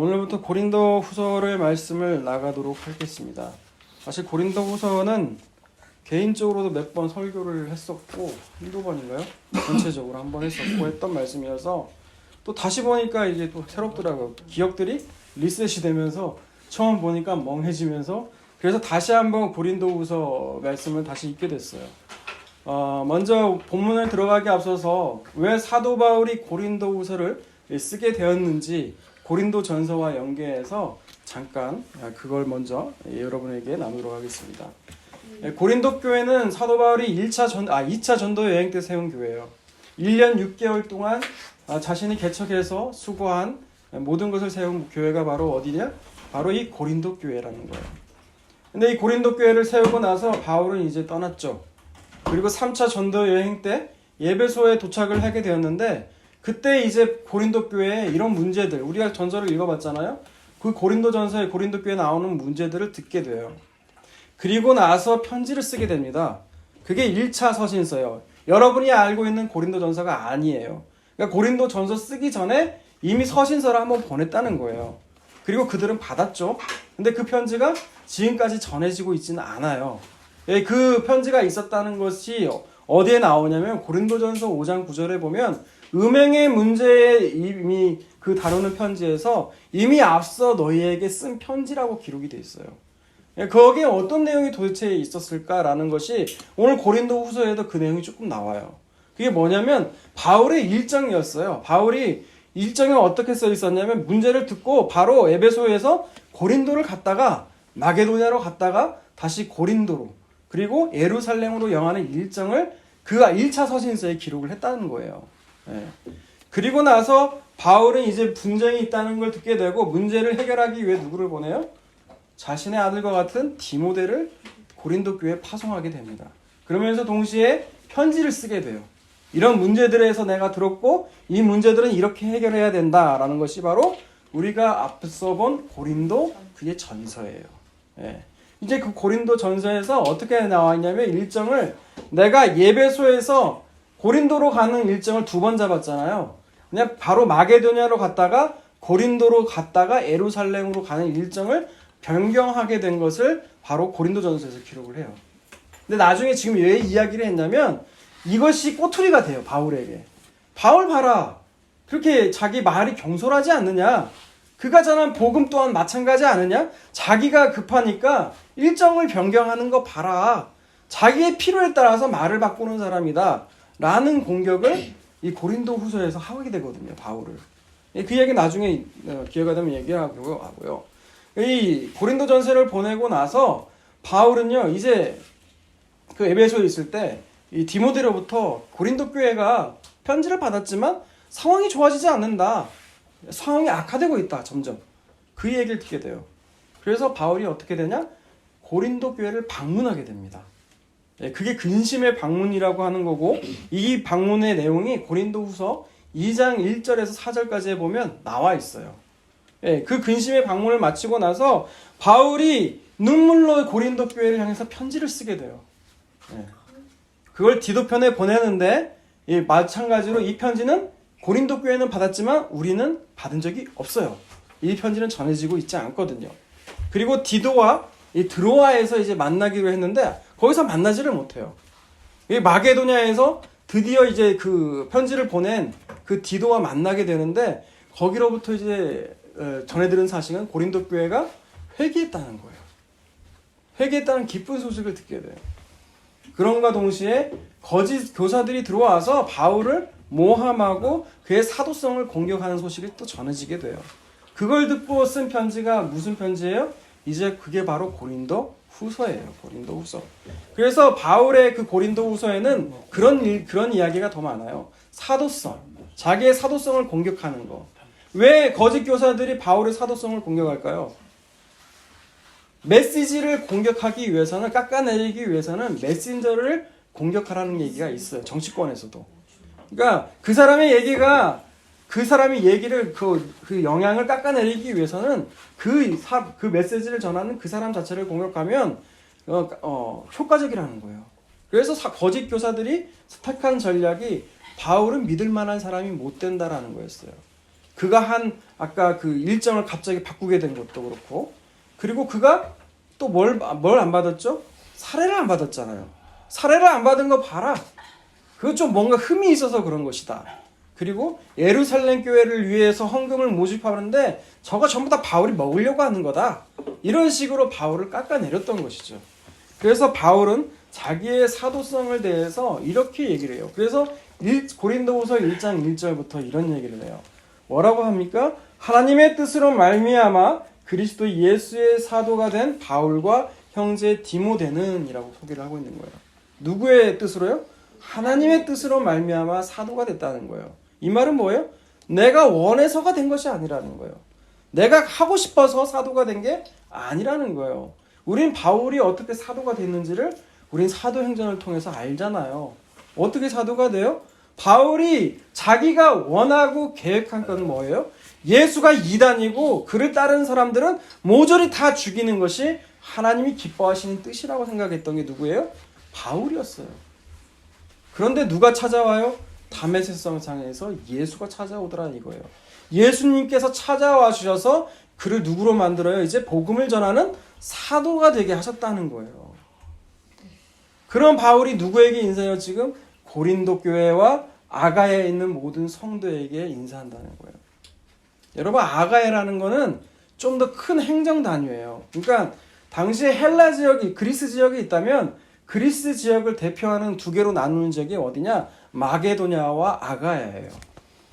오늘부터 고린도 후서를 말씀을 나가도록 하겠습니다. 사실 고린도 후서는 개인적으로도 몇 번 설교를 했었고 한두 번인가요? 전체적으로 한 번 했었고 했던 말씀이어서 또 다시 보니까 이게 또 새롭더라고요. 기억들이 리셋이 되면서 처음 보니까 멍해지면서 그래서 다시 한번 고린도 후서 말씀을 다시 읽게 됐어요. 어, 먼저 본문을 들어가기 앞서서 왜 사도 바울이 고린도 후서를 쓰게 되었는지 고린도 전서와 연계해서 잠깐 그걸 먼저 여러분에게 나누도록 하겠습니다. 예, 고린도 교회는 사도 바울이 1차 전, 아, 2차 전도 여행 때 세운 교회예요. 1년 6개월 동안 아, 자신이 개척해서 수고한 모든 것을 세운 교회가 바로 어디냐? 바로 이 고린도 교회라는 거예요. 근데 이 고린도 교회를 세우고 나서 바울은 이제 떠났죠. 그리고 3차 전도 여행 때 예배소에 도착을 하게 되었는데 그때 이제 고린도 교회에 이런 문제들 우리가 전서를 읽어봤잖아요. 그 고린도 전서에 고린도 교회에 나오는 문제들을 듣게 돼요. 그리고 나서 편지를 쓰게 됩니다. 그게 1차 서신서예요. 여러분이 알고 있는 고린도 전서가 아니에요. 그러니까 고린도 전서 쓰기 전에 이미 서신서를 한번 보냈다는 거예요. 그리고 그들은 받았죠. 근데 그 편지가 지금까지 전해지고 있지는 않아요. 예, 그 편지가 있었다는 것이 어디에 나오냐면 고린도전서 5장 9절에 보면 음행의 문제에 이미 그 다루는 편지에서 이미 앞서 너희에게 쓴 편지라고 기록이 돼 있어요. 예, 거기에 어떤 내용이 도대체 있었을까라는 것이 오늘 고린도 후서에도 그 내용이 조금 나와요. 그게 뭐냐면 바울의 일정이었어요. 바울이 일정에 어떻게 써 있었냐면 문제를 듣고 바로 에베소에서 고린도를 갔다가 마게도냐로 갔다가 다시 고린도로 그리고 예루살렘으로 영하는 일정을 그 1차 서신서에 기록을 했다는 거예요. 예. 그리고 나서 바울은 이제 분쟁이 있다는 걸 듣게 되고 문제를 해결하기 위해 누구를 보내요? 자신의 아들과 같은 디모데를 고린도 교회에 파송하게 됩니다. 그러면서 동시에 편지를 쓰게 돼요. 이런 문제들에서 내가 들었고 이 문제들은 이렇게 해결해야 된다라는 것이 바로 우리가 앞서 본 고린도 그의 전서예요. 예. 이제 그 고린도 전서에서 어떻게 나와 있냐면 일정을 내가 예배소에서 고린도로 가는 일정을 두 번 잡았잖아요. 그냥 바로 마게도냐로 갔다가 고린도로 갔다가 에루살렘으로 가는 일정을 변경하게 된 것을 바로 고린도 전서에서 기록을 해요. 근데 나중에 지금 왜 이야기를 했냐면 이것이 꼬투리가 돼요. 바울에게. 바울 봐라. 그렇게 자기 말이 경솔하지 않느냐? 그가 전한 복음 또한 마찬가지 않느냐? 자기가 급하니까 일정을 변경하는 거 봐라. 자기의 필요에 따라서 말을 바꾸는 사람이다. 라는 공격을 이 고린도 후서에서 하게 되거든요. 바울을. 그 얘기 나중에 어, 기회가 되면 얘기하고요. 이 고린도 전서를 보내고 나서 바울은요, 이제 그 에베소에 있을 때 이 디모데로부터 고린도 교회가 편지를 받았지만 상황이 좋아지지 않는다. 상황이 악화되고 있다. 점점. 그 얘기를 듣게 돼요. 그래서 바울이 어떻게 되냐? 고린도 교회를 방문하게 됩니다. 예, 그게 근심의 방문이라고 하는 거고 이 방문의 내용이 고린도후서 2장 1절에서 4절까지에 보면 나와 있어요. 예, 그 근심의 방문을 마치고 나서 바울이 눈물로 고린도 교회를 향해서 편지를 쓰게 돼요. 예. 그걸 디도편에 보내는데 예, 마찬가지로 이 편지는 고린도 교회는 받았지만 우리는 받은 적이 없어요. 이 편지는 전해지고 있지 않거든요. 그리고 디도와 이 드로아에서 이제 만나기로 했는데 거기서 만나지를 못해요. 이 마게도냐에서 드디어 이제 그 편지를 보낸 그 디도와 만나게 되는데 거기로부터 이제 어, 전해 들은 사실은 고린도 교회가 회개했다는 거예요. 회개했다는 기쁜 소식을 듣게 돼요. 그런가 동시에 거짓 교사들이 들어와서 바울을 모함하고 그의 사도성을 공격하는 소식이 또 전해지게 돼요. 그걸 듣고 쓴 편지가 무슨 편지예요? 이제 그게 바로 고린도 후서예요. 고린도 후서. 그래서 바울의 그 고린도 후서에는 그런 일, 그런 이야기가 더 많아요. 사도성. 자기의 사도성을 공격하는 거. 왜 거짓 교사들이 바울의 사도성을 공격할까요? 메시지를 공격하기 위해서는 깎아내리기 위해서는 메신저를 공격하라는 얘기가 있어요. 정치권에서도. 그러니까 그 사람의 얘기가 그 사람의 얘기를 그, 그 영향을 깎아내리기 위해서는 그, 사, 그 메시지를 전하는 그 사람 자체를 공격하면 어, 어, 효과적이라는 거예요. 그래서 사, 거짓 교사들이 택한 전략이 바울은 믿을 만한 사람이 못 된다라는 거였어요. 그가 한 아까 그 일정을 갑자기 바꾸게 된 것도 그렇고 그리고 그가 또 뭘 뭘 안 받았죠? 사례를 안 받았잖아요. 사례를 안 받은 거 봐라. 그거 좀 뭔가 흠이 있어서 그런 것이다. 그리고 예루살렘 교회를 위해서 헌금을 모집하는데 저거 전부 다 바울이 먹으려고 하는 거다. 이런 식으로 바울을 깎아내렸던 것이죠. 그래서 바울은 자기의 사도성을 대해서 이렇게 얘기를 해요. 그래서 일- 고린도후서 1장 1절부터 이런 얘기를 해요. 뭐라고 합니까? 하나님의 뜻으로 말미암아 그리스도 예수의 사도가 된 바울과 형제 디모데는이라고 소개를 하고 있는 거예요. 누구의 뜻으로요? 하나님의 뜻으로 말미암아 사도가 됐다는 거예요. 이 말은 뭐예요? 내가 원해서가 된 것이 아니라는 거예요. 내가 하고 싶어서 사도가 된 게 아니라는 거예요. 우린 바울이 어떻게 사도가 됐는지를 우린 사도행전을 통해서 알잖아요. 어떻게 사도가 돼요? 바울이 자기가 원하고 계획한 건 뭐예요? 예수가 이단이고 그를 따르는 사람들은 모조리 다 죽이는 것이 하나님이 기뻐하시는 뜻이라고 생각했던 게 누구예요? 바울이었어요. 그런데 누가 찾아와요? 다메섹 성상에서 예수가 찾아오더라 이거예요. 예수님께서 찾아와 주셔서 그를 누구로 만들어요? 이제 복음을 전하는 사도가 되게 하셨다는 거예요. 그런 바울이 누구에게 인사해요? 지금 고린도 교회와 아가야에 있는 모든 성도에게 인사한다는 거예요. 여러분 아가야라는 거는 좀 더 큰 행정 단위예요. 그러니까 당시에 헬라 지역이 그리스 지역이 있다면 그리스 지역을 대표하는 두 개로 나누는 지역이 어디냐? 마게도냐와 아가야예요.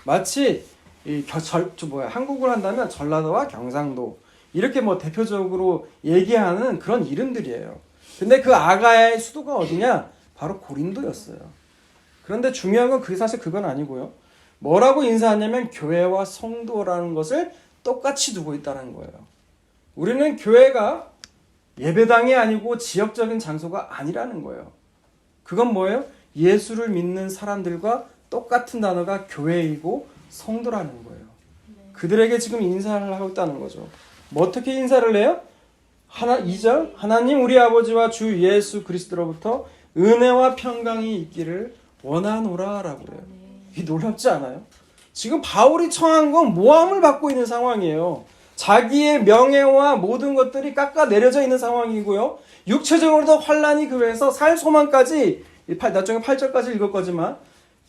마치 이 겨, 절, 저 뭐야 한국을 한다면 전라도와 경상도 이렇게 뭐 대표적으로 얘기하는 그런 이름들이에요. 근데 그 아가야의 수도가 어디냐? 바로 고린도였어요. 그런데 중요한 건 그게 사실 그건 아니고요. 뭐라고 인사하냐면 교회와 성도라는 것을 똑같이 두고 있다는 거예요. 우리는 교회가 예배당이 아니고 지역적인 장소가 아니라는 거예요. 그건 뭐예요? 예수를 믿는 사람들과 똑같은 단어가 교회이고 성도라는 거예요. 그들에게 지금 인사를 하고 있다는 거죠. 뭐 어떻게 인사를 해요? 하나 2절 하나님 우리 아버지와 주 예수 그리스도로부터 은혜와 평강이 있기를 원하노라라고 그래요. 이 놀랍지 않아요? 지금 바울이 청한 건 모함을 받고 있는 상황이에요. 자기의 명예와 모든 것들이 깎아 내려져 있는 상황이고요. 육체적으로도 환란이 그래서 살 소망까지 나중에 8절까지 읽을 거지만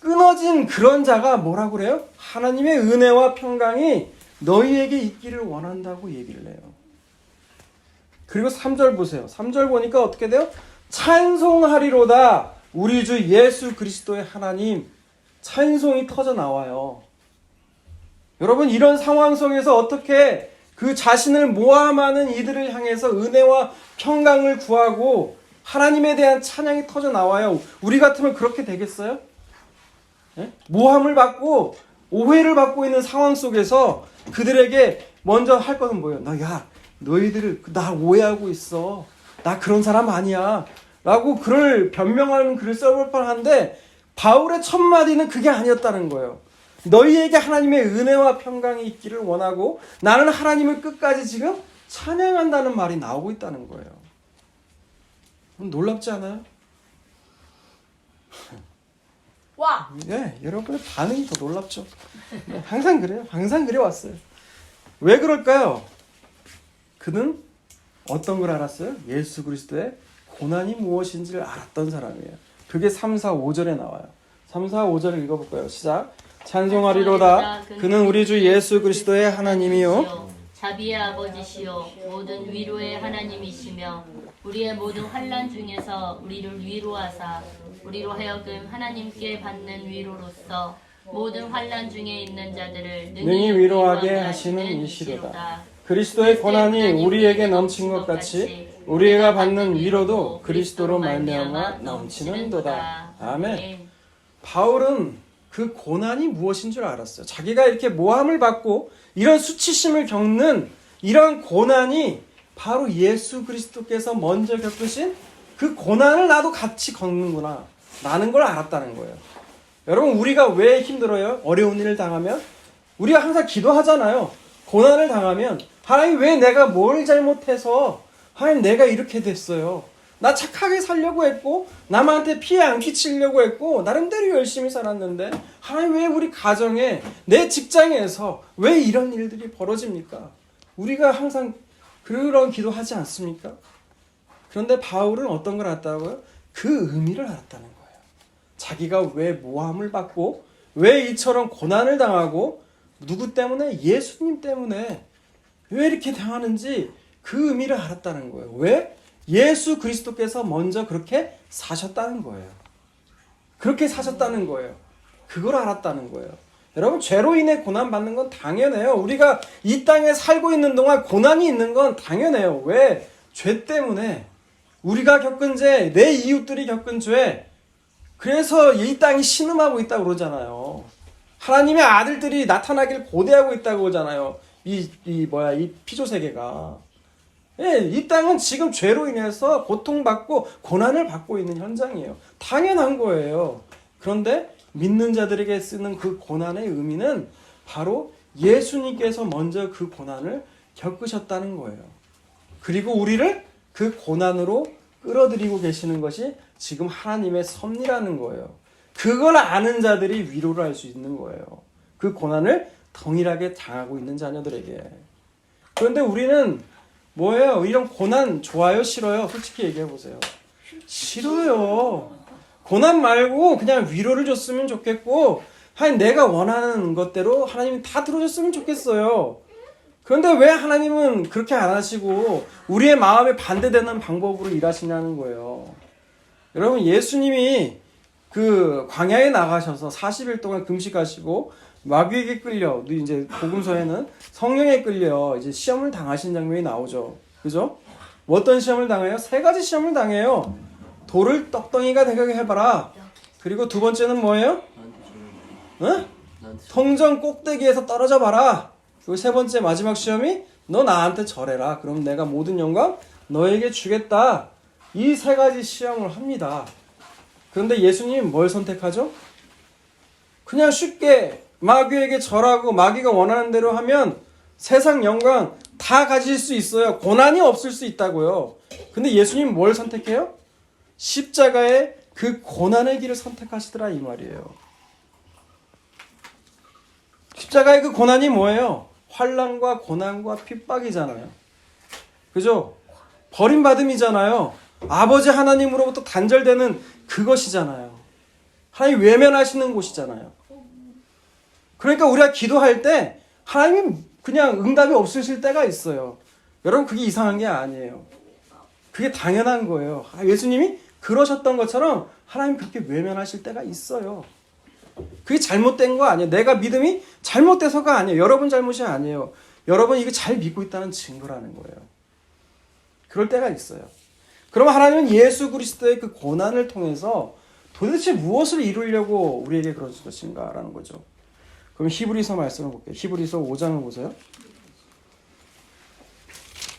끊어진 그런 자가 뭐라고 그래요? 하나님의 은혜와 평강이 너희에게 있기를 원한다고 얘기를 해요. 그리고 3절 보세요. 3절 보니까 어떻게 돼요? 찬송하리로다 우리 주 예수 그리스도의 하나님 찬송이 터져 나와요. 여러분 이런 상황 속에서 어떻게 그 자신을 모함하는 이들을 향해서 은혜와 평강을 구하고 하나님에 대한 찬양이 터져 나와요. 우리 같으면 그렇게 되겠어요? 예? 모함을 받고 오해를 받고 있는 상황 속에서 그들에게 먼저 할 것은 뭐예요? 나 야, 너희들을 나 오해하고 있어. 나 그런 사람 아니야. 라고 글을 변명하는 글을 써볼 뻔한데 바울의 첫 마디는 그게 아니었다는 거예요. 너희에게 하나님의 은혜와 평강이 있기를 원하고 나는 하나님을 끝까지 지금 찬양한다는 말이 나오고 있다는 거예요. 놀랍지 않아요? 와! 예, 여러분의 반응이 더 놀랍죠. 네, 항상 그래요. 항상 그래 왔어요. 왜 그럴까요? 그는 어떤 걸 알았어요? 예수 그리스도의 고난이 무엇인지를 알았던 사람이에요. 그게 3, 4, 5절에 나와요. 3, 4, 5절을 읽어볼까요? 시작. 찬송하리로다. 그는 우리 주 예수 그리스도의 하나님이요. 자비의 아버지시요 모든 위로의 하나님이시며 우리의 모든 환란 중에서 우리를 위로하사 우리로 하여금 하나님께 받는 위로로서 모든 환란 중에 있는 자들을 능히 위로하게 하시는 이시로다. 그리스도의 고난이 우리에게 넘친 것 같이 우리가 받는 위로도 그리스도로 말미암아 넘치는도다. 아멘. 바울은 그 고난이 무엇인 줄 알았어요. 자기가 이렇게 모함을 받고 이런 수치심을 겪는 이런 고난이 바로 예수 그리스도께서 먼저 겪으신 그 고난을 나도 같이 겪는구나. 라는 걸 알았다는 거예요. 여러분, 우리가 왜 힘들어요? 어려운 일을 당하면? 우리가 항상 기도하잖아요. 고난을 당하면, 하나님 왜 내가 뭘 잘못해서, 하나님 내가 이렇게 됐어요. 나 착하게 살려고 했고 남한테 피해 안 끼치려고 했고 나름대로 열심히 살았는데 하나님 왜 우리 가정에 내 직장에서 왜 이런 일들이 벌어집니까? 우리가 항상 그런 기도하지 않습니까? 그런데 바울은 어떤 걸 알았다고요? 그 의미를 알았다는 거예요. 자기가 왜 모함을 받고 왜 이처럼 고난을 당하고 누구 때문에 예수님 때문에 왜 이렇게 당하는지 그 의미를 알았다는 거예요. 왜? 예수 그리스도께서 먼저 그렇게 사셨다는 거예요. 그렇게 사셨다는 거예요. 그걸 알았다는 거예요. 여러분 죄로 인해 고난 받는 건 당연해요. 우리가 이 땅에 살고 있는 동안 고난이 있는 건 당연해요. 왜? 죄 때문에 우리가 겪은 죄, 내 이웃들이 겪은 죄. 그래서 이 땅이 신음하고 있다고 그러잖아요. 하나님의 아들들이 나타나길 고대하고 있다고 그러잖아요. 이, 이 뭐야 이 피조 세계가. 예, 이 땅은 지금 죄로 인해서 고통받고 고난을 받고 있는 현장이에요. 당연한 거예요. 그런데 믿는 자들에게 쓰는 그 고난의 의미는 바로 예수님께서 먼저 그 고난을 겪으셨다는 거예요. 그리고 우리를 그 고난으로 끌어들이고 계시는 것이 지금 하나님의 섭리라는 거예요. 그걸 아는 자들이 위로를 할 수 있는 거예요. 그 고난을 동일하게 당하고 있는 자녀들에게. 그런데 우리는 뭐예요? 이런 고난 좋아요, 싫어요? 솔직히 얘기해 보세요. 싫어요. 고난 말고 그냥 위로를 줬으면 좋겠고, 하나님 내가 원하는 것대로 하나님이 다 들어줬으면 좋겠어요. 그런데 왜 하나님은 그렇게 안 하시고 우리의 마음에 반대되는 방법으로 일하시냐는 거예요. 여러분 예수님이 그 광야에 나가셔서 40일 동안 금식하시고 마귀에게 끌려 이제 복음서에는 성령에 끌려 이제 시험을 당하신 장면이 나오죠. 그죠? 뭐 어떤 시험을 당해요? 세 가지 시험을 당해요. 돌을 떡덩이가 되게 해봐라. 그리고 두 번째는 뭐예요? 응? 성전 꼭대기에서 떨어져 봐라. 그리고 세 번째 마지막 시험이 너 나한테 절해라. 그럼 내가 모든 영광 너에게 주겠다. 이 세 가지 시험을 합니다. 그런데 예수님이 뭘 선택하죠? 그냥 쉽게 마귀에게 절하고 마귀가 원하는 대로 하면 세상 영광 다 가질 수 있어요. 고난이 없을 수 있다고요. 근데 예수님 뭘 선택해요? 십자가의 그 고난의 길을 선택하시더라 이 말이에요. 십자가의 그 고난이 뭐예요? 환란과 고난과 핍박이잖아요. 그죠? 버림받음이잖아요. 아버지 하나님으로부터 단절되는 그것이잖아요. 하나님 외면하시는 곳이잖아요. 그러니까 우리가 기도할 때 하나님이 그냥 응답이 없으실 때가 있어요. 여러분 그게 이상한 게 아니에요. 그게 당연한 거예요. 아, 예수님이 그러셨던 것처럼 하나님 그렇게 외면하실 때가 있어요. 그게 잘못된 거 아니에요. 내가 믿음이 잘못돼서가 아니에요. 여러분 잘못이 아니에요. 여러분 이거 잘 믿고 있다는 증거라는 거예요. 그럴 때가 있어요. 그럼 하나님은 예수 그리스도의 그 고난을 통해서 도대체 무엇을 이루려고 우리에게 그러실 것인가라는 거죠. 그럼 히브리서 말씀을 볼게요. 히브리서 5장을 보세요.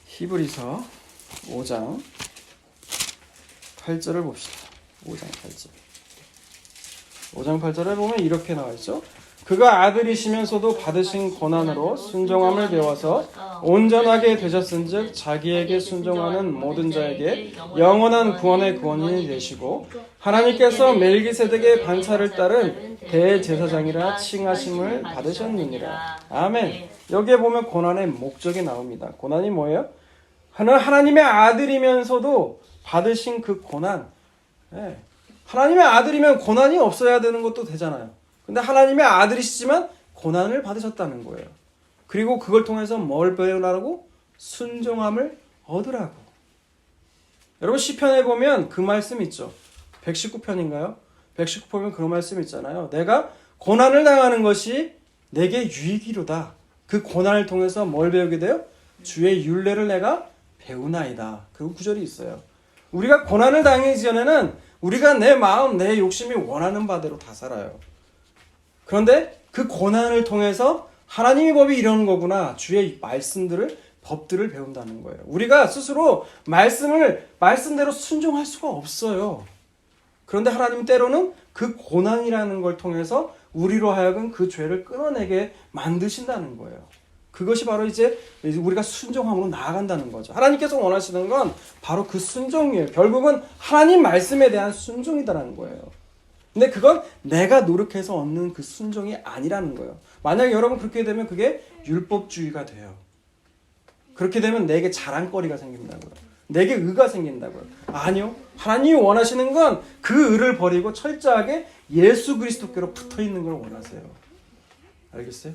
히브리서 5장 8절을 봅시다. 5장 8절. 5장 8절에 보면 이렇게 나와 있죠. 그가 아들이시면서도 받으신 고난으로 순종함을 배워서 온전하게 되셨은즉 자기에게 순종하는 모든 자에게 영원한 구원의 구원이 되시고 하나님께서 멜기세덱의 반차를 따른 대제사장이라 칭하심을 받으셨느니라. 아멘. 여기에 보면 고난의 목적이 나옵니다. 고난이 뭐예요? 하나 하나님의 아들이면서도 받으신 그 고난. 예. 하나님의 아들이면 고난이 없어야 되는 것도 되잖아요. 근데 하나님의 아들이시지만 고난을 받으셨다는 거예요. 그리고 그걸 통해서 뭘 배우라고? 순종함을 얻으라고. 여러분 시편에 보면 그 말씀 있죠. 119편인가요? 119편 보면 그런 말씀 있잖아요. 내가 고난을 당하는 것이 내게 유익이로다. 그 고난을 통해서 뭘 배우게 돼요? 주의 윤례를 내가 배우나이다. 그 구절이 있어요. 우리가 고난을 당하기 전에는 우리가 내 마음, 내 욕심이 원하는 바대로 다 살아요. 그런데 그 고난을 통해서 하나님의 법이 이런 거구나. 주의 말씀들을 법들을 배운다는 거예요. 우리가 스스로 말씀을 말씀대로 순종할 수가 없어요. 그런데 하나님 때로는 그 고난이라는 걸 통해서 우리로 하여금 그 죄를 끊어내게 만드신다는 거예요. 그것이 바로 이제 우리가 순종함으로 나아간다는 거죠. 하나님께서 원하시는 건 바로 그 순종이에요. 결국은 하나님 말씀에 대한 순종이다라는 거예요. 근데 그건 내가 노력해서 얻는 그 순종이 아니라는 거예요. 만약에 여러분 그렇게 되면 그게 율법주의가 돼요. 그렇게 되면 내게 자랑거리가 생긴다고요. 내게 의가 생긴다고요. 아니요. 하나님이 원하시는 건 그 의를 버리고 철저하게 예수 그리스도께로 붙어 있는 걸 원하세요. 알겠어요?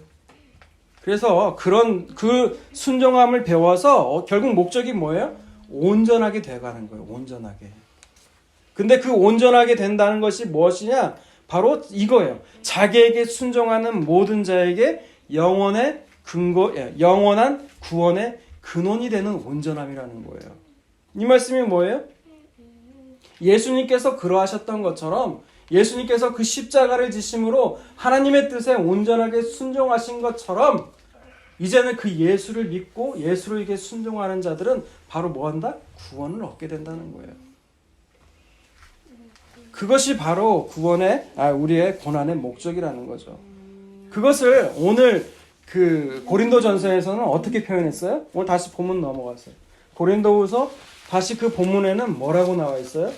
그래서 그런 그 순종함을 배워서 어, 결국 목적이 뭐예요? 온전하게 돼가는 거예요. 온전하게. 근데 그 온전하게 된다는 것이 무엇이냐? 바로 이거예요. 자기에게 순종하는 모든 자에게 영원의 근거, 예, 영원한 구원의 근원이 되는 온전함이라는 거예요. 이 말씀이 뭐예요? 예수님께서 그러하셨던 것처럼 예수님께서 그 십자가를 지심으로 하나님의 뜻에 온전하게 순종하신 것처럼 이제는 그 예수를 믿고 예수에게 순종하는 자들은 바로 뭐 한다? 구원을 얻게 된다는 거예요. 그것이 바로 구원의 아, 우리의 고난의 목적이라는 거죠. 그것을 오늘 그 고린도전서에서는 어떻게 표현했어요? 오늘 다시 본문 넘어갔어요. 고린도후서 다시 그 본문에는 뭐라고 나와 있어요?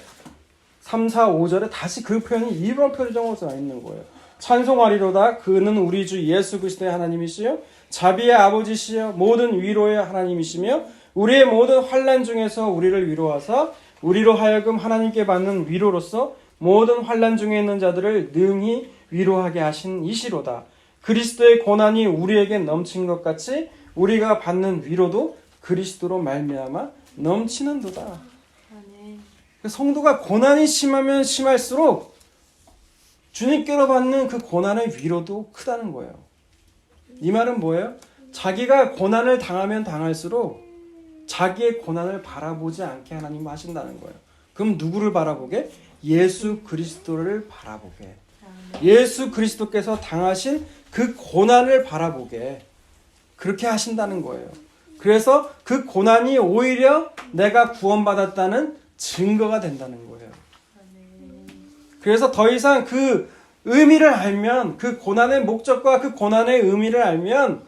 3, 4, 5절에 다시 그 표현이 이런 표정으로 나 있는 거예요. 찬송하리로다 그는 우리 주 예수 그리스도의 하나님이시요 자비의 아버지시요 모든 위로의 하나님이시며 우리의 모든 환난 중에서 우리를 위로하사 우리로 하여금 하나님께 받는 위로로서 모든 환난 중에 있는 자들을 능히 위로하게 하신 이시로다. 그리스도의 고난이 우리에게 넘친 것 같이 우리가 받는 위로도 그리스도로 말미암아 넘치는도다. 성도가 고난이 심하면 심할수록 주님께로 받는 그 고난의 위로도 크다는 거예요. 이 말은 뭐예요? 자기가 고난을 당하면 당할수록 자기의 고난을 바라보지 않게 하나님 하신다는 거예요. 그럼 누구를 바라보게? 예수 그리스도를 바라보게. 예수 그리스도께서 당하신 그 고난을 바라보게. 그렇게 하신다는 거예요. 그래서 그 고난이 오히려 내가 구원받았다는 증거가 된다는 거예요. 그래서 더 이상 그 의미를 알면 그 고난의 목적과 그 고난의 의미를 알면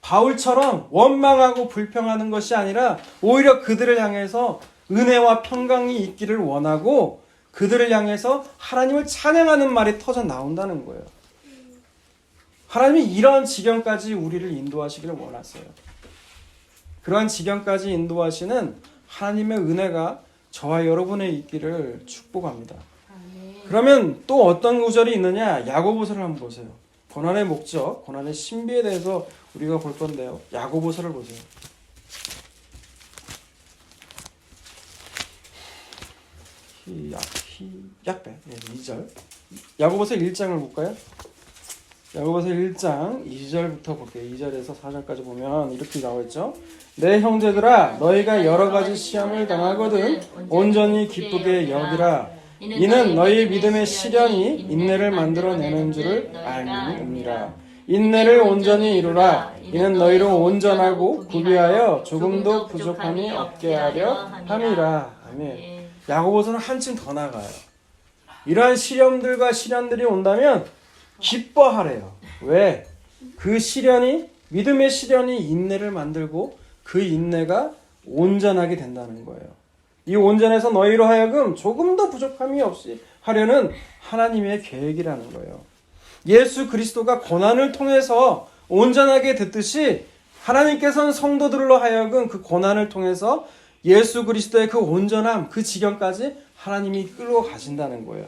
바울처럼 원망하고 불평하는 것이 아니라 오히려 그들을 향해서 은혜와 평강이 있기를 원하고 그들을 향해서 하나님을 찬양하는 말이 터져 나온다는 거예요. 하나님이 이런 지경까지 우리를 인도하시기를 원하세요. 그러한 지경까지 인도하시는 하나님의 은혜가 저와 여러분의 있기를 축복합니다. 그러면 또 어떤 구절이 있느냐? 야고보서를 한번 보세요. 고난의 목적, 고난의 신비에 대해서 우리가 볼 건데요. 야고보서를 보세요. 희 약 희약배 네, 2절. 야고보서 1장을 볼까요? 야고보서 1장 2절부터 볼게요. 2절에서 4절까지 보면 이렇게 나와 있죠. 내 형제들아 너희가 여러 가지 시험을 당하거든 온전히 기쁘게 여기라 이는 너희 믿음의 시련이 인내를 만들어내는 줄을 알미니라. 인내를 온전히 이루라. 이는 너희로 온전하고 구비하여 조금도 부족함이 없게 하려 함이라. 아멘. 야고보서는 한층 더 나가요. 이러한 시련들과 시련들이 온다면 기뻐하래요. 왜? 그 시련이 믿음의 시련이 인내를 만들고 그 인내가 온전하게 된다는 거예요. 이 온전에서 너희로 하여금 조금도 부족함이 없이 하려는 하나님의 계획이라는 거예요. 예수 그리스도가 고난을 통해서 온전하게 됐듯이 하나님께서는 성도들로 하여금 그 고난을 통해서 예수 그리스도의 그 온전함, 그 지경까지 하나님이 끌고 가신다는 거예요.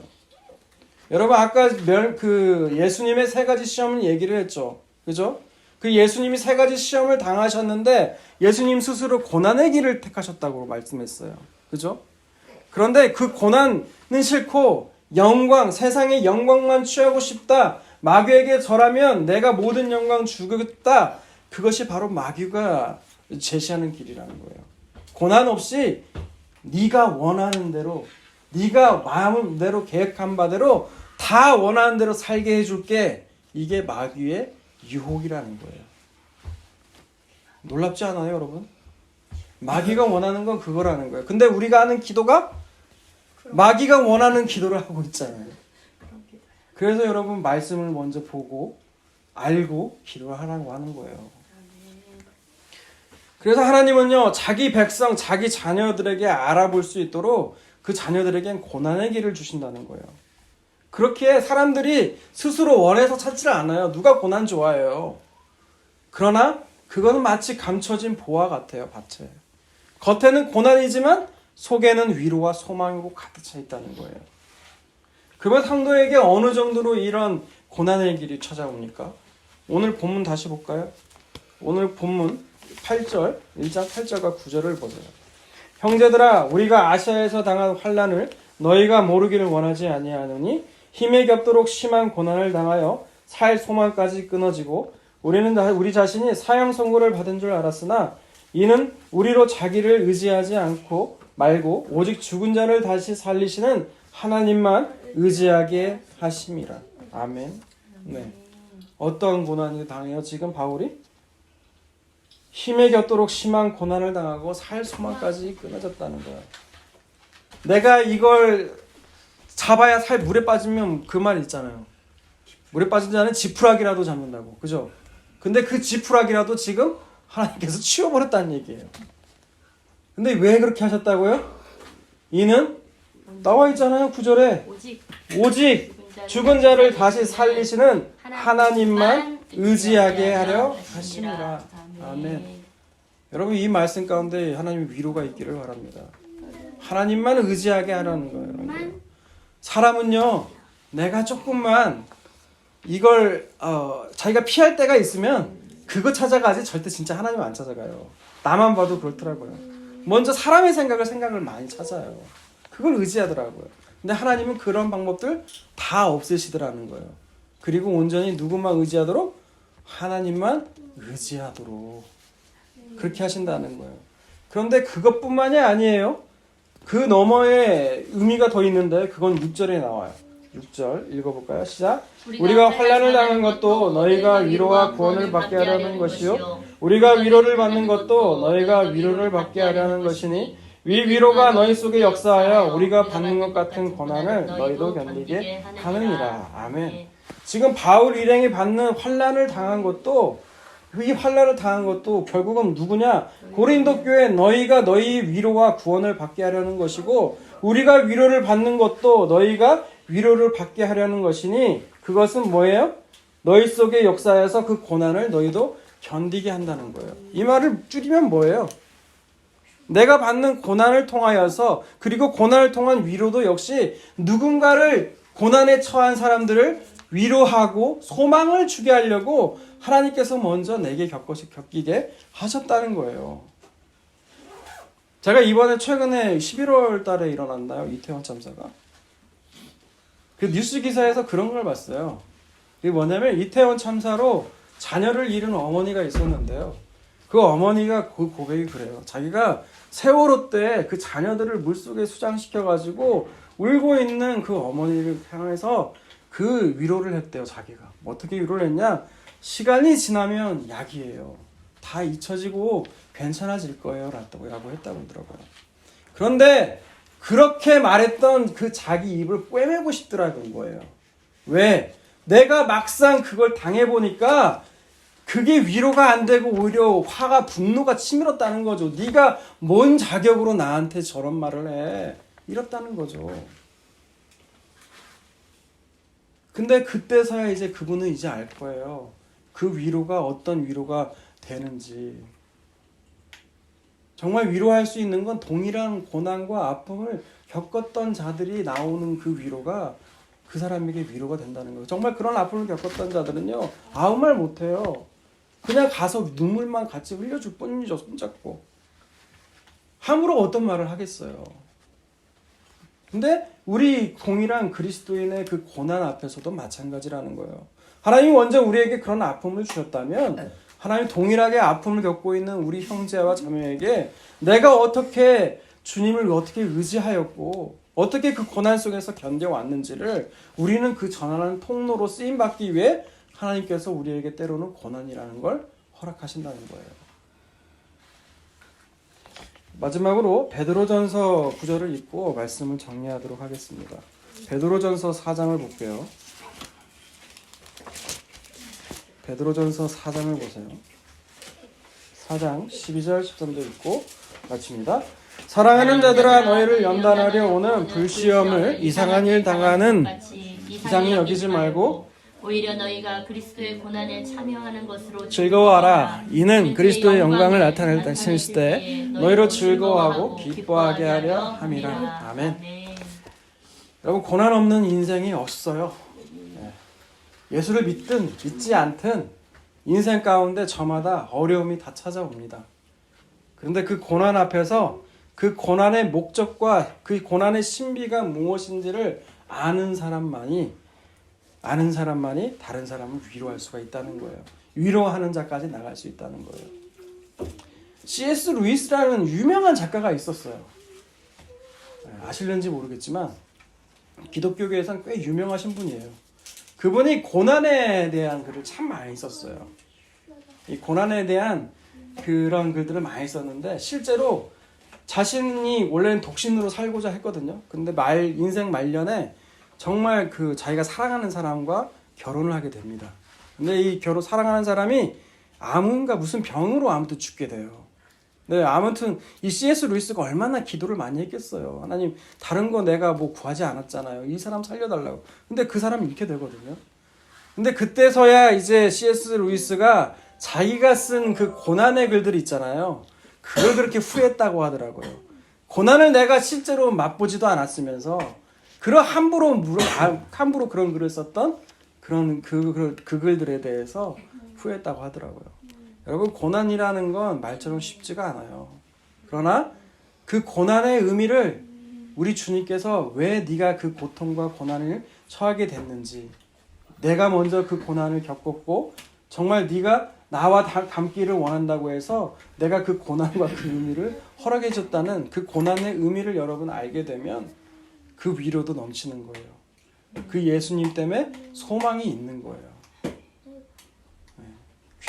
여러분 아까 멸, 그 예수님의 세 가지 시험을 얘기를 했죠. 그죠? 그 예수님이 세 가지 시험을 당하셨는데 예수님 스스로 고난의 길을 택하셨다고 말씀했어요. 그죠? 그런데 그 고난은 싫고 영광, 세상의 영광만 취하고 싶다. 마귀에게 절하면 내가 모든 영광 주겠다. 그것이 바로 마귀가 제시하는 길이라는 거예요. 고난 없이 네가 원하는 대로 네가 마음대로 계획한 바대로 다 원하는 대로 살게 해줄게. 이게 마귀의 유혹이라는 거예요. 놀랍지 않아요, 여러분? 마귀가 원하는 건 그거라는 거예요. 근데 우리가 하는 기도가 마귀가 원하는 기도를 하고 있잖아요. 그래서 여러분 말씀을 먼저 보고 알고 기도를 하라고 하는 거예요. 그래서 하나님은요, 자기 백성, 자기 자녀들에게 알아볼 수 있도록 그 자녀들에겐 고난의 길을 주신다는 거예요. 그렇게 사람들이 스스로 원해서 찾지 않아요. 누가 고난 좋아해요. 그러나 그거는 마치 감춰진 보화 같아요, 밭에. 겉에는 고난이지만 속에는 위로와 소망이고 가득 차 있다는 거예요. 그러면 상도에게 어느 정도로 이런 고난의 길이 찾아옵니까? 오늘 본문 다시 볼까요? 오늘 본문 8절, 1장 8절과 9절을 보세요. 형제들아 우리가 아시아에서 당한 환란을 너희가 모르기를 원하지 아니하노니 힘에 겹도록 심한 고난을 당하여 살 소망까지 끊어지고 우리는 다- 우리 자신이 사형 선고를 받은 줄 알았으나 이는 우리로 자기를 의지하지 않고 말고 오직 죽은 자를 다시 살리시는 하나님만 의지하게 하심이라. 아멘. 네. 어떤 고난이 당해요? 지금 바울이 힘에 겹도록 심한 고난을 당하고 살 소망까지 끊어졌다는 거야. 내가 이걸 잡아야 살 물에 빠지면 그 말 있잖아요. 물에 빠진 자는 지푸라기라도 잡는다고. 그죠? 근데 그 지푸라기라도 지금 하나님께서 치워버렸다는 얘기예요. 근데 왜 그렇게 하셨다고요? 이는 나와 있잖아요. 구절에 오직 오직 죽은 자를 다시 살리시는 하나님만 의지하게 하려 하심이라. 아멘. 여러분 이 말씀 가운데 하나님의 위로가 있기를 바랍니다. 하나님만 의지하게 하라는 거예요. 여러분. 사람은요, 내가 조금만 이걸 어, 자기가 피할 때가 있으면 그거 찾아가지 절대 진짜 하나님 안 찾아가요. 나만 봐도 그렇더라고요. 먼저 사람의 생각을 생각을 많이 찾아요. 그걸 의지하더라고요. 근데 하나님은 그런 방법들 다 없애시더라는 거예요. 그리고 온전히 누구만 의지하도록 하나님만 의지하도록 그렇게 하신다는 거예요. 그런데 그것뿐만이 아니에요. 그 너머에 의미가 더 있는데 그건 6절에 나와요. 6절 읽어볼까요? 시작. 우리가 환란을 당한 것도 너희가 위로와 구원을 받게 하려는 것이요 우리가 위로를 받는 것도 너희가 위로를 받게 하려는 것이니 위 위로가 너희 속에 역사하여 우리가 받는 것 같은 고난을 너희도 견디게 하느니라. 아멘. 지금 바울 일행이 받는 환란을 당한 것도 이 환란을 당한 것도 결국은 누구냐? 고린도 교회 너희가 너희 위로와 구원을 받게 하려는 것이고 우리가 위로를 받는 것도 너희가 위로를 받게 하려는 것이니 그것은 뭐예요? 너희 속에 역사에서 그 고난을 너희도 견디게 한다는 거예요. 이 말을 줄이면 뭐예요? 내가 받는 고난을 통하여서 그리고 고난을 통한 위로도 역시 누군가를 고난에 처한 사람들을 위로하고 소망을 주게 하려고 하나님께서 먼저 내게 겪어시 겪이게 하셨다는 거예요. 제가 이번에 최근에 11월 달에 일어났나요? 이태원 참사가. 그 뉴스 기사에서 그런 걸 봤어요. 이게 뭐냐면 이태원 참사로 자녀를 잃은 어머니가 있었는데요. 그 어머니가 그 고백이 그래요. 자기가 세월호 때 그 자녀들을 물속에 수장시켜 가지고 울고 있는 그 어머니를 향해서 그 위로를 했대요. 자기가 어떻게 위로를 했냐? 시간이 지나면 약이에요. 다 잊혀지고 괜찮아질 거예요. 라고 했다고 하더라고요. 그런데 그렇게 말했던 그 자기 입을 꿰매고 싶더라는 거예요. 왜? 내가 막상 그걸 당해보니까 그게 위로가 안 되고 오히려 화가 분노가 치밀었다는 거죠. 네가 뭔 자격으로 나한테 저런 말을 해? 이렇다는 거죠. 근데 그때서야 이제 그분은 이제 알 거예요. 그 위로가 어떤 위로가 되는지. 정말 위로할 수 있는 건 동일한 고난과 아픔을 겪었던 자들이 나오는 그 위로가 그 사람에게 위로가 된다는 거예요. 정말 그런 아픔을 겪었던 자들은요, 아무 말 못해요. 그냥 가서 눈물만 같이 흘려줄 뿐이죠, 손잡고. 함부로 어떤 말을 하겠어요. 근데 우리 동일한 그리스도인의 그 고난 앞에서도 마찬가지라는 거예요. 하나님이 먼저 우리에게 그런 아픔을 주셨다면 하나님 동일하게 아픔을 겪고 있는 우리 형제와 자매에게 내가 어떻게 주님을 어떻게 의지하였고 어떻게 그 고난 속에서 견뎌왔는지를 우리는 그 전하는 통로로 쓰임 받기 위해 하나님께서 우리에게 때로는 고난이라는 걸 허락하신다는 거예요. 마지막으로 베드로전서 구절을 읽고 말씀을 정리하도록 하겠습니다. 베드로전서 4장을 볼게요. 베드로전서 4장을 보세요. 4장 12절 13절 읽고 마칩니다. 사랑하는 자들아 너희를 연단하려 오는 불시험을 이상한 일 당하는 이상히 여기지 말고 오히려 너희가 그리스도의 고난에 참여하는 것으로 즐거워하라. 이는 그리스도의 영광을 나타낼 때 너희로 즐거워하고 기뻐하게 하려 함이라. 아멘. 여러분 고난 없는 인생이 없어요. 예. 예수를 믿든 믿지 않든 인생 가운데 저마다 어려움이 다 찾아옵니다. 그런데 그 고난 앞에서 그 고난의 목적과 그 고난의 신비가 무엇인지를 아는 사람만이 아는 사람만이 다른 사람을 위로할 수가 있다는 거예요. 위로하는 자까지 나갈 수 있다는 거예요. C.S. 루이스라는 유명한 작가가 있었어요. 예, 아실는지 모르겠지만 기독교계에선 꽤 유명하신 분이에요. 그분이 고난에 대한 글을 참 많이 썼어요. 이 고난에 대한 그런 글들을 많이 썼는데 실제로 자신이 원래는 독신으로 살고자 했거든요. 근데 말 인생 말년에 정말 그 자기가 사랑하는 사람과 결혼을 하게 됩니다. 근데 이 결혼 사랑하는 사람이 암인가 무슨 병으로 아무튼 죽게 돼요. 네, 아무튼 이 C.S. 루이스가 얼마나 기도를 많이 했겠어요. 하나님, 다른 거 내가 뭐 구하지 않았잖아요. 이 사람 살려달라고. 근데 그 사람이 이렇게 되거든요. 근데 그때서야 이제 C.S. 루이스가 자기가 쓴 그 고난의 글들 있잖아요. 그걸 그렇게 후회했다고 하더라고요. 고난을 내가 실제로 맛보지도 않았으면서 그런 함부로 물어, 아, 함부로 그런 글을 썼던 그런 그, 그, 그 글들에 대해서 후회했다고 하더라고요. 여러분 고난이라는 건 말처럼 쉽지가 않아요. 그러나 그 고난의 의미를 우리 주님께서 왜 네가 그 고통과 고난을 처하게 됐는지 내가 먼저 그 고난을 겪었고 정말 네가 나와 닮- 닮기를 원한다고 해서 내가 그 고난과 그 의미를 허락해 줬다는 그 고난의 의미를 여러분 알게 되면 그 위로도 넘치는 거예요. 그 예수님 때문에 소망이 있는 거예요. 네.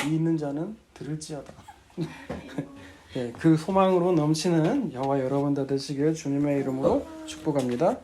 귀 있는 자는 들을지어다. 네, 그 소망으로 넘치는 여와 여러분 다 되시길 주님의 이름으로 축복합니다.